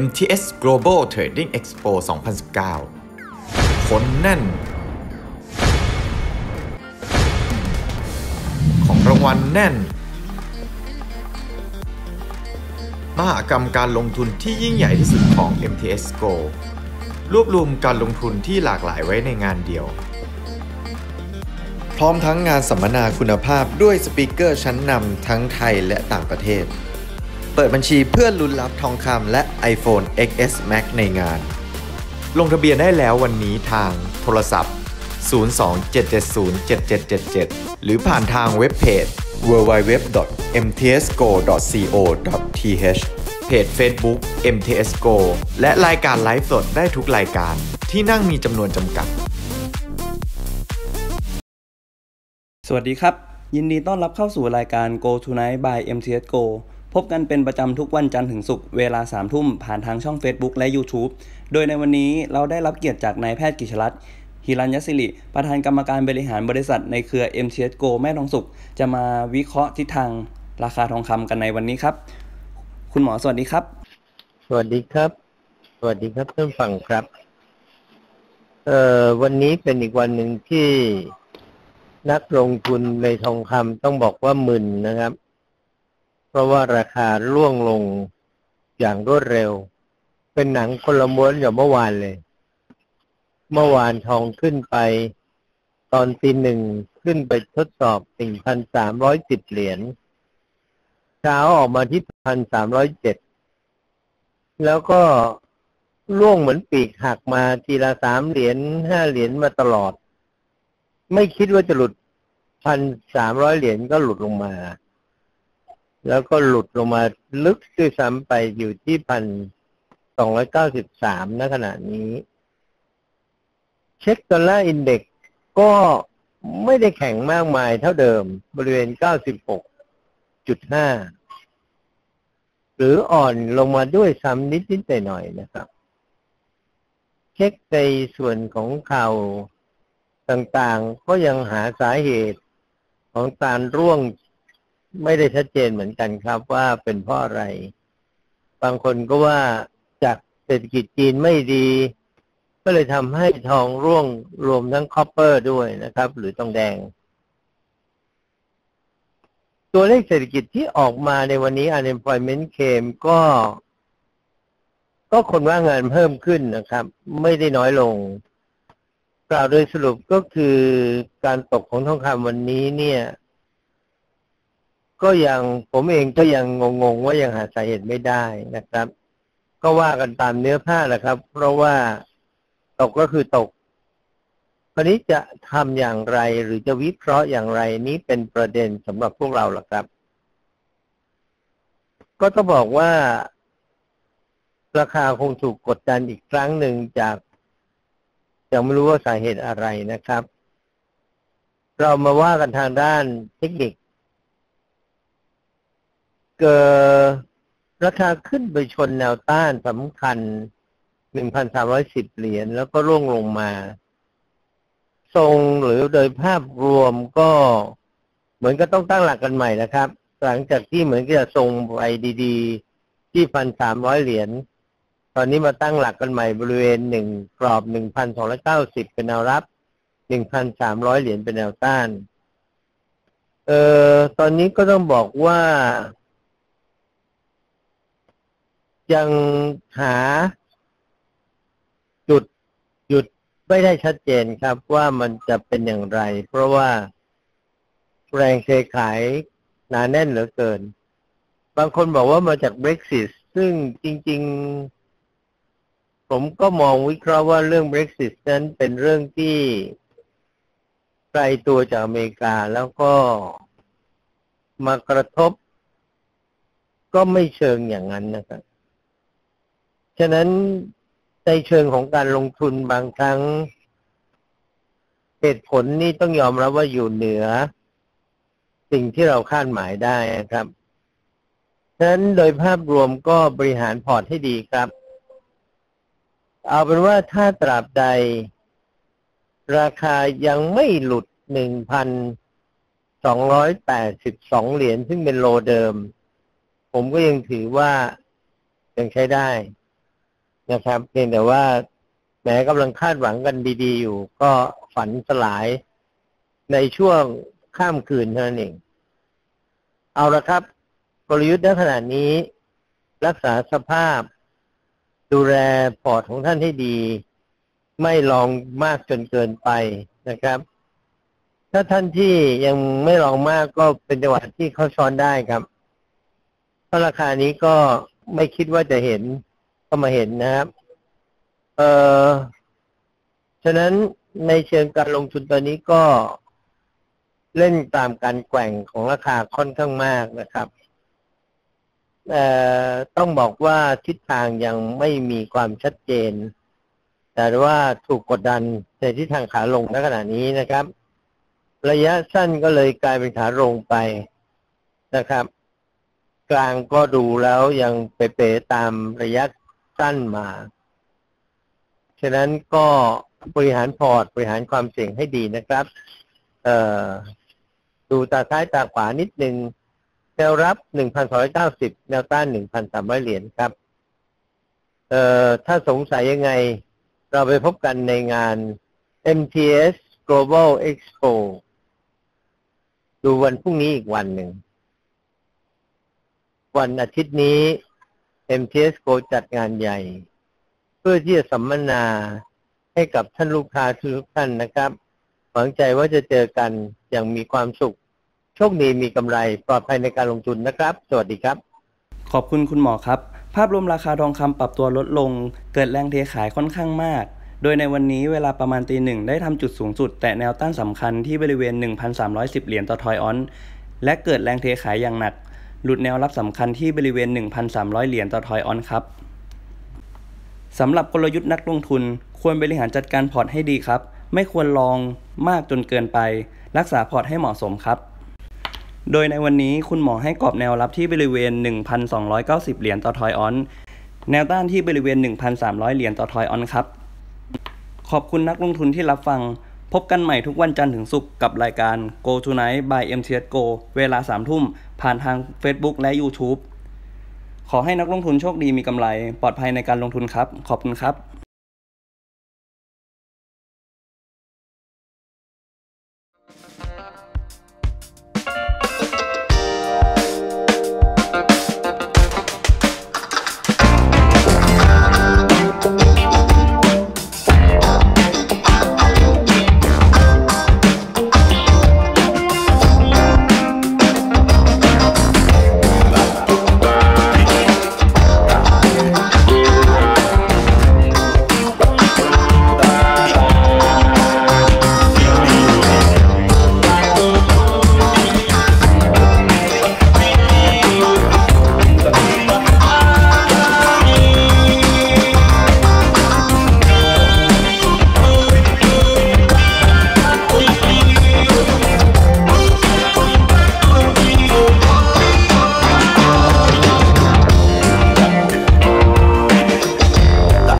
MTS Global Trading Expo 2019 คนแน่น ของรางวัลแน่น มหากรรมการลงทุนที่ยิ่งใหญ่ที่สุดของ MTS Go รวบรวมการลงทุนที่หลากหลายไว้ในงานเดียว พร้อมทั้งงานสัมมนาคุณภาพด้วยสปีกเกอร์ชั้นนำทั้งไทยและต่างประเทศ เปิดบัญชีเพื่อลุ้นรับทองคำและ iPhone XS Max ในงาน ลงทะเบียนได้แล้ววันนี้ทางโทรศัพท์ 027707777 หรือผ่านทางเว็บเพจ www.mtsgo.co.th เพจ Facebook MTS Go และรายการไลฟ์สดได้ทุกรายการที่นั่งมีจำนวนจำกัด สวัสดีครับ ยินดีต้อนรับเข้าสู่รายการ Go Tonight by MTS Go พบกันเป็นประจำทุกวันจันทร์ถึงศุกร์เวลา3ทุ่มผ่านทางช่อง Facebook และ YouTube โดยในวันนี้เราได้รับเกียรติจากนายแพทย์กิชรัตน์ฮิรัญยศิริ ประธานกรรมการบริหารบริษัทในเครือ MTS Go แม่ทองสุข จะมาวิเคราะห์ทิศทางราคาทองคำกันในวันนี้ครับ คุณหมอสวัสดีครับ สวัสดีครับ สวัสดีครับท่านฟังครับ เอ่อวันนี้เป็นอีกวันหนึ่งที่นักลงทุนในทองคำต้องบอกว่ามึนนะครับ เพราะว่าราคาร่วงลงอย่างรวดเร็ว เป็นหนังคนละม้วนกับเมื่อวานเลย เมื่อวานทองขึ้นไป ตอนตีหนึ่งขึ้นไปทดสอบหนึ่งพันสามร้อยสิบเหรียญเช้าออกมาที่พันสามร้อยเจ็ดแล้วก็ร่วงเหมือนปีกหักมาทีละสามเหรียญห้าเหรียญมาตลอด ไม่คิดว่าจะหลุดพันสามร้อยเหรียญก็หลุดลงมา แล้วก็หลุดลงมาลึกด้วยซ้ำไปอยู่ที่พันสองร้อยเก้าสิบสามณขณะนี้ เช็คดอลลาร์อินเด็กก็ไม่ได้แข็งมากมายเท่าเดิมบริเวณเก้าสิบหกจุดห้าหรืออ่อนลงมาด้วยซ้ำนิดนิดหน่อยนะครับ เช็คในส่วนของข่าวต่างๆ ก็ยังหาสาเหตุของการร่วง ไม่ได้ชัดเจนเหมือนกันครับว่าเป็นเพราะอะไร บางคนก็ว่าจากเศรษฐกิจจีนไม่ดี ก็เลยทำให้ทองร่วงรวมทั้งคอปเปอร์ด้วยนะครับ หรือทองแดง ตัวเลขเศรษฐกิจที่ออกมาในวันนี้ unemployment claim ก็ ก็คนว่างงานเพิ่มขึ้นนะครับ ไม่ได้น้อยลงกล่าวโดยสรุปก็คือการตกของทองคำวันนี้เนี่ย ก็ยังผมเองก็ยังงงๆว่ายังหาสาเหตุไม่ได้นะครับ ก็ว่ากันตามเนื้อผ้าแหละครับ เพราะว่าตกก็คือตกคราวนี้จะทำอย่างไรหรือจะวิเคราะห์อย่างไรนี้เป็นประเด็นสำหรับพวกเราล่ะครับ ก็ต้องบอกว่า ราคาคงถูกกดดันอีกครั้งหนึ่งจากยังไม่รู้ว่าสาเหตุอะไรนะครับ เรามาว่ากันทางด้านเทคนิค ราคาขึ้นไปชนแนวต้านสำคัญ 1,310 เหรียญแล้วก็ร่วงลงมา ทรงหรือโดยภาพรวมก็เหมือนก็ต้องตั้งหลักกันใหม่นะครับ หลังจากที่เหมือนก็จะทรงไปดีๆ ที่พันสามร้อยเหรียญ ตอนนี้มาตั้งหลักกันใหม่บริเวณหนึ่งกรอบหนึ่งพันสองร้อยเก้าสิบเป็นแนวรับหนึ่งพันสามร้อยเหรียญเป็นแนวต้าน เอ่อ ตอนนี้ก็ต้องบอกว่า ยังหา จุดหยุดไม่ได้ชัดเจนครับว่ามันจะเป็นอย่างไร เพราะว่าแรงเทขายหนาแน่นเหลือเกิน บางคนบอกว่ามาจาก Brexit ซึ่งจริง ๆ ผมก็มองวิเคราะห์ว่าเรื่อง Brexit นั้นเป็นเรื่องที่ไกลตัวจากอเมริกาแล้วก็มากระทบ ก็ไม่เชิงอย่างนั้นนะครับ ฉะนั้นในเชิงของการลงทุนบางครั้งเหตุผลนี่ต้องยอมรับว่าอยู่เหนือ สิ่งที่เราคาดหมายได้นะครับ ฉะนั้นโดยภาพรวมก็บริหารพอร์ตให้ดีครับ เอาเป็นว่าถ้าตราบใด ราคายังไม่หลุดหนึ่งพันสองร้อยแปดสิบสองเหรียญซึ่งเป็นโลเดิม ผมก็ยังถือว่ายังใช้ได้ นะครับเพียงแต่ว่าแม้กำลังคาดหวังกันดี ๆ อยู่ ก็ฝันสลายในช่วงข้ามคืนเท่านั้นเอง เอาละครับ กลยุทธ์ในขณะนี้ รักษาสภาพ ดูแลปอดของท่านให้ดี ไม่ลองมากจนเกินไปนะครับ ถ้าท่านที่ยังไม่ลองมากก็เป็นจังหวะที่เข้าช้อนได้ครับเพราะราคานี้ก็ไม่คิดว่าจะเห็น ก็มาเห็นนะครับ เออฉะนั้นในเชิงการลงทุนตอนนี้ก็เล่นตามการแกว่งของราคาค่อนข้างมากนะครับเอ่ต้องบอกว่าทิศทางยังไม่มีความชัดเจน แต่ว่าถูกกดดันในทิศทางขาลงในขณะนี้นะครับ ระยะสั้นก็เลยกลายเป็นขาลงไปนะครับ กลางก็ดูแล้วยังเป๋ๆตามระยะ สั้นมา ฉะนั้นก็บริหารพอร์ตบริหารความเสี่ยงให้ดีนะครับ เอ่อดูตาซ้ายตาขวานิดนึงแนวรับ 1,290 แนวต้าน 1,300 เหรียญครับ เอ่อถ้าสงสัยยังไง เราไปพบกันในงาน MTS Global Expo ดูวันพรุ่งนี้อีกวันหนึ่ง วันอาทิตย์นี้ MTS Go จัดงานใหญ่ เพื่อที่จะสัมมนาให้กับท่านลูกค้าทุกท่านนะครับ หวังใจว่าจะเจอกันอย่างมีความสุข โชคดีมีกำไรปลอดภัยในการลงทุนนะครับ สวัสดีครับ ขอบคุณคุณหมอครับ ภาพรวมราคาทองคำปรับตัวลดลง เกิดแรงเทขายค่อนข้างมากโดยในวันนี้เวลาประมาณตีหนึ่งได้ทำจุดสูงสุด แต่แนวต้านสำคัญที่บริเวณ 1,310 เหรียญต่อทอยออน และเกิดแรงเทขายอย่างหนัก หลุดแนวรับสำคัญที่บริเวณ 1,300 เหรียญต่อทอยออนครับสำหรับกลยุทธ์นักลงทุน ควรบริหารจัดการพอร์ตให้ดีครับ ไม่ควรลองมากจนเกินไป รักษาพอร์ตให้เหมาะสมครับ โดยในวันนี้คุณหมอให้กรอบแนวรับที่บริเวณ 1,290 เหรียญต่อทอยออน แนวต้านที่บริเวณ 1,300 เหรียญต่อทอยออนครับ ขอบคุณนักลงทุนที่รับฟัง พบกันใหม่ทุกวันจันทร์ถึงศุกร์กับรายการ Go Tonight by MTS Go เวลา3ทุ่มผ่านทาง Facebook และ YouTube ขอให้นักลงทุนโชคดีมีกำไร ปลอดภัยในการลงทุนครับ ขอบคุณครับ